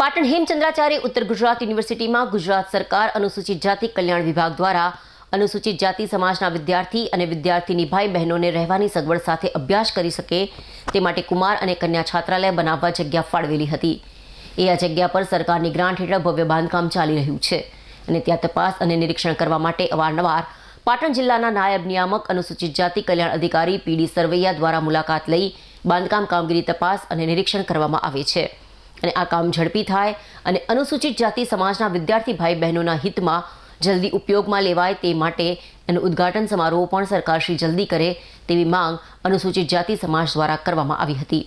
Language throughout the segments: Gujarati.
પાટણ હેમચંદ્રાચાર્ય ઉત્તર ગુજરાત યુનિવર્સિટીમાં ગુજરાત સરકાર અનુસૂચિત જાતિ કલ્યાણ વિભાગ દ્વારા અનુસૂચિત જાતિ સમાજના વિદ્યાર્થી અને વિદ્યાર્થીની ભાઈ બહેનોને રહેવાની સગવડ સાથે અભ્યાસ કરી શકે તે માટે કુમાર અને કન્યા છાત્રાલય બનાવવા જગ્યા ફાળવેલી હતી. એ આ જગ્યા પર સરકારની ગ્રાન્ટ હેઠળ ભવ્ય બાંધકામ ચાલી રહ્યું છે અને ત્યાં તપાસ અને નિરીક્ષણ કરવા માટે અવારનવાર પાટણ જિલ્લાના નાયબ નિયામક અનુસૂચિત જાતિ કલ્યાણ અધિકારી પીડી સરવૈયા દ્વારા મુલાકાત લઈ બાંધકામ કામગીરી તપાસ અને નિરીક્ષણ કરવામાં આવે છે. અને આ કામ ઝડપી થાય અને અનુસૂચિત જાતિ સમાજના વિદ્યાર્થી ભાઈ બહેનોના હિતમાં જલ્દી ઉપયોગમાં લેવાય તે માટે એનું ઉદ્ઘાટન સમારોહ પણ સરકારશ્રી જલ્દી કરે તેવી માંગ અનુસૂચિત જાતિ સમાજ દ્વારા કરવામાં આવી હતી.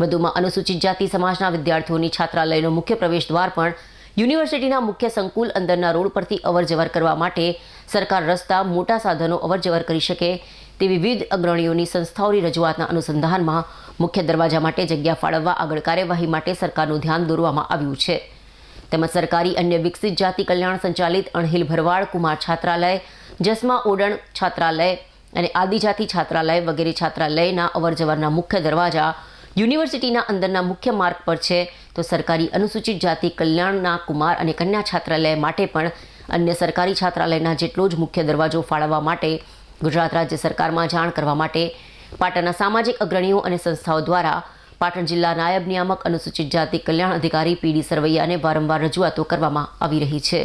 વધુમાં અનુસૂચિત જાતિ સમાજના વિદ્યાર્થીઓની છાત્રાલયનો મુખ્ય પ્રવેશ દ્વાર પણ યુનિવર્સિટીના મુખ્ય સંકુલ અંદરના રોડ પરથી અવરજવર કરવા માટે સરકાર રસ્તા, મોટા સાધનો અવરજવર કરી શકે તેવી વિવિધ અગ્રણીઓની સંસ્થાઓની રજૂઆતના અનુસંધાનમાં મુખ્ય દરવાજા માટે જગ્યા ફાળવવા આગળ કાર્યવાહી માટે સરકારનું ધ્યાન દોરવામાં આવ્યું છે. તેમજ સરકારી અન્ય વિકસિત જાતિ કલ્યાણ સંચાલિત અણહિલ ભરવાડ, કુમાર છાત્રાલય, જસમા ઓડણ છાત્રાલય અને આદિજાતિ છાત્રાલય વગેરે છાત્રાલયના અવરજવરના મુખ્ય દરવાજા યુનિવર્સિટીના અંદરના મુખ્ય માર્ગ પર છે. તો સરકારી અનુસૂચિત જાતિ કલ્યાણના કુમાર અને કન્યા છાત્રાલય માટે પણ અન્ય સરકારી છાત્રાલયના જેટલો જ મુખ્ય દરવાજો ફાળવવા માટે ગુજરાત રાજ્ય સરકારમાં જાણ કરવા માટે પાટણના સામાજિક અગ્રણીઓ અને સંસ્થાઓ દ્વારા પાટણ જિલ્લા નાયબ નિયામક અનુસૂચિત જાતિ કલ્યાણ અધિકારી પીડી સરવૈયાને વારંવાર રજૂઆતો કરવામાં આવી રહી છે.